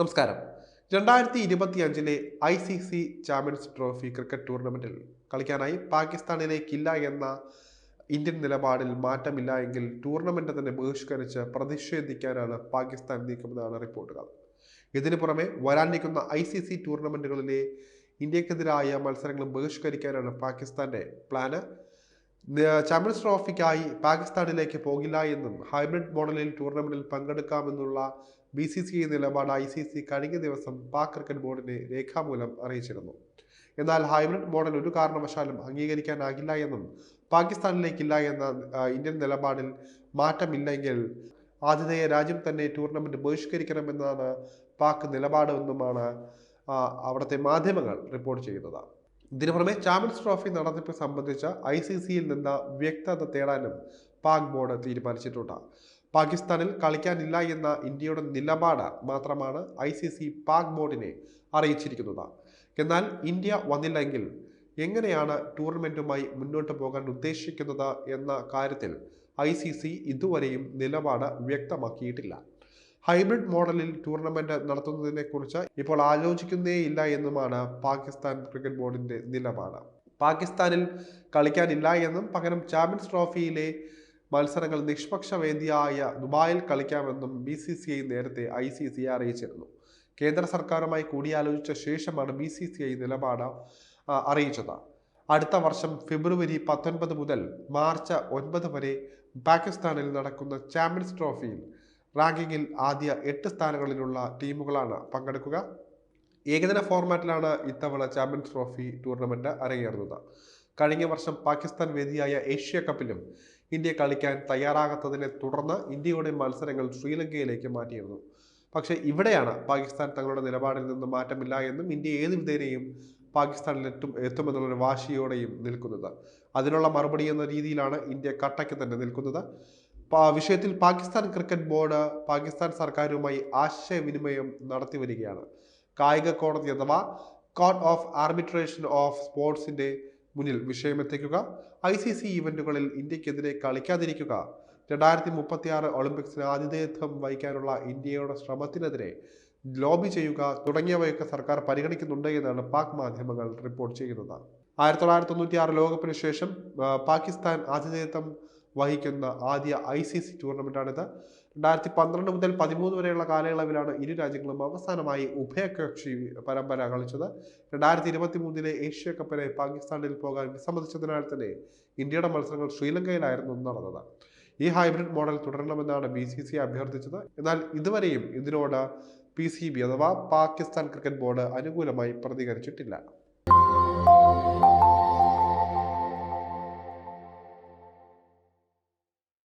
നമസ്കാരം. രണ്ടായിരത്തി ഇരുപത്തി അഞ്ചിലെ I C C Champions Trophy cricket ടൂർണമെന്റിൽ കളിക്കാനായി പാകിസ്ഥാനിലേക്കില്ല എന്ന ഇന്ത്യൻ നിലപാടിൽ മാറ്റമില്ല എങ്കിൽ ടൂർണമെന്റ് തന്നെ ബഹിഷ്കരിച്ച് പ്രതിഷേധിക്കാനാണ് പാകിസ്ഥാൻ നീക്കമെന്നാണ് റിപ്പോർട്ടുകൾ. ഇതിനു പുറമെ വരാനിരിക്കുന്ന ഐ സി സി ടൂർണമെന്റുകളിലെ ഇന്ത്യക്കെതിരായ മത്സരങ്ങൾ ബഹിഷ്കരിക്കാനാണ് പാകിസ്ഥാന്റെ പ്ലാന്. ചാമ്പ്യൻസ് ട്രോഫിക്കായി പാകിസ്ഥാനിലേക്ക് പോകില്ല എന്നും ഹൈബ്രിഡ് മോഡലിൽ ടൂർണമെന്റിൽ പങ്കെടുക്കാമെന്നുള്ള ബി സി സി ഐ നിലപാട് ഐ സി സി കഴിഞ്ഞ ദിവസം പാക് ക്രിക്കറ്റ് ബോർഡിനെ രേഖാമൂലം അറിയിച്ചിരുന്നു. എന്നാൽ ഹൈബ്രിഡ് മോഡൽ ഒരു കാരണവശാലും അംഗീകരിക്കാനാകില്ല എന്നും പാകിസ്ഥാനിലേക്കില്ല എന്ന ഇന്ത്യൻ നിലപാടിൽ മാറ്റമില്ലെങ്കിൽ ആതിഥേയ രാജ്യം തന്നെ ടൂർണമെന്റ് ബഹിഷ്കരിക്കണമെന്നാണ് പാക് നിലപാടെന്നുമാണ് അവിടുത്തെ മാധ്യമങ്ങൾ റിപ്പോർട്ട് ചെയ്യുന്നത്. ഇതിനു പുറമെ ചാമ്പ്യൻസ് ട്രോഫി നടത്തിപ്പ് സംബന്ധിച്ച ഐ സി സിയിൽ നിന്ന് വ്യക്തത തേടാനും പാക് ബോർഡ് തീരുമാനിച്ചിട്ടുണ്ട്. പാകിസ്ഥാനിൽ കളിക്കാനില്ല എന്ന ഇന്ത്യയുടെ നിലപാട് മാത്രമാണ് ഐ സി സി പാക് ബോർഡിനെ അറിയിച്ചിരിക്കുന്നത്. എന്നാൽ ഇന്ത്യ വന്നില്ലെങ്കിൽ എങ്ങനെയാണ് ടൂർണമെന്റുമായി മുന്നോട്ട് പോകാൻ ഉദ്ദേശിക്കുന്നത് എന്ന കാര്യത്തിൽ ഐ സി സി ഇതുവരെയും നിലപാട് വ്യക്തമാക്കിയിട്ടില്ല. ഹൈബ്രിഡ് മോഡലിൽ ടൂർണമെന്റ് നടത്തുന്നതിനെക്കുറിച്ച് ഇപ്പോൾ ആലോചിക്കുന്നേയില്ല എന്നുമാണ് പാകിസ്ഥാൻ ക്രിക്കറ്റ് ബോർഡിന്റെ നിലപാട്. പാകിസ്ഥാനിൽ കളിക്കാനില്ല എന്നും പകരം ചാമ്പ്യൻസ് ട്രോഫിയിലെ മത്സരങ്ങൾ നിഷ്പക്ഷ വേദിയായ ദുബായിൽ കളിക്കാമെന്നും ബി സി സി ഐ നേരത്തെ ഐ സി സി അറിയിച്ചിരുന്നു. കേന്ദ്ര സർക്കാരുമായി കൂടിയാലോചിച്ച ശേഷമാണ് ബി സി സി ഐ നിലപാട് അറിയിച്ചത്. അടുത്ത വർഷം ഫെബ്രുവരി പത്തൊൻപത് മുതൽ മാർച്ച് ഒൻപത് വരെ പാകിസ്ഥാനിൽ നടക്കുന്ന ചാമ്പ്യൻസ് ട്രോഫിയിൽ റാങ്കിങ്ങിൽ ആദ്യ എട്ട് സ്ഥാനങ്ങളിലുള്ള ടീമുകളാണ് പങ്കെടുക്കുക. ഏകദിന ഫോർമാറ്റിലാണ് ഇത്തവണ ചാമ്പ്യൻസ് ട്രോഫി ടൂർണമെന്റ് അരങ്ങേറുന്നത്. കഴിഞ്ഞ വർഷം പാകിസ്ഥാൻ വേദിയായ ഏഷ്യ കപ്പിലും ഇന്ത്യ കളിക്കാൻ തയ്യാറാകാത്തതിനെ തുടർന്ന് ഇന്ത്യയുടെ മത്സരങ്ങൾ ശ്രീലങ്കയിലേക്ക് മാറ്റിയിരുന്നു. പക്ഷേ ഇവിടെയാണ് പാകിസ്ഥാൻ തങ്ങളുടെ നിലപാടിൽ നിന്ന് മാറ്റമില്ല എന്നും ഇന്ത്യ ഏത് വിധേനയും പാകിസ്ഥാനിൽ എത്തും എത്തുമെന്നുള്ളൊരു വാശിയോടെയും നിൽക്കുന്നത്. അതിനുള്ള മറുപടി എന്ന രീതിയിലാണ് ഇന്ത്യ കട്ടയ്ക്ക് തന്നെ നിൽക്കുന്നത്. വിഷയത്തിൽ പാകിസ്ഥാൻ ക്രിക്കറ്റ് ബോർഡ് പാകിസ്ഥാൻ സർക്കാരുമായി ആശയവിനിമയം നടത്തി വരികയാണ്. കായിക കോടതി അഥവാ കോർട്ട് ഓഫ് ആർബിട്രേഷൻ ഓഫ് സ്പോർട്സിന്റെ മുന്നിൽ വിഷയമെത്തിക്കുക ഐ സി സി ഇവന്റുകളിൽ ഇന്ത്യക്കെതിരെ കളിക്കാതിരിക്കുക. രണ്ടായിരത്തി മുപ്പത്തി ആറ് ഒളിമ്പിക്സിന് ആതിഥേയത്വം വഹിക്കാനുള്ള ഇന്ത്യയുടെ ശ്രമത്തിനെതിരെ ലോബി ചെയ്യുക തുടങ്ങിയവയൊക്കെ സർക്കാർ പരിഗണിക്കുന്നുണ്ട് എന്നാണ് പാക് മാധ്യമങ്ങൾ റിപ്പോർട്ട് ചെയ്യുന്നത്. ആയിരത്തി തൊള്ളായിരത്തി തൊണ്ണൂറ്റി ആറ് ലോകകപ്പിന് ശേഷം പാകിസ്ഥാൻ ആതിഥേയത്വം വഹിക്കുന്ന ആദ്യ ഐ സി സി ടൂർണമെന്റാണിത് രണ്ടായിരത്തി പന്ത്രണ്ട് മുതൽ പതിമൂന്ന് വരെയുള്ള കാലയളവിലാണ് ഇരു രാജ്യങ്ങളും അവസാനമായി ഉഭയകക്ഷി പരമ്പര കളിച്ചത്. രണ്ടായിരത്തി ഇരുപത്തി മൂന്നിലെ ഏഷ്യ കപ്പിനെ പാകിസ്ഥാനിൽ പോകാൻ വിസമ്മതിച്ചതിനാൽ തന്നെ ഇന്ത്യയുടെ മത്സരങ്ങൾ ശ്രീലങ്കയിലായിരുന്നു നടന്നത്. ഈ ഹൈബ്രിഡ് മോഡൽ തുടരണമെന്നാണ് ബി സി സി അഭ്യർത്ഥിച്ചത്. എന്നാൽ ഇതുവരെയും ഇതിനോട് പി സി ബി അഥവാ പാകിസ്ഥാൻ ക്രിക്കറ്റ് ബോർഡ് അനുകൂലമായി പ്രതികരിച്ചിട്ടില്ല.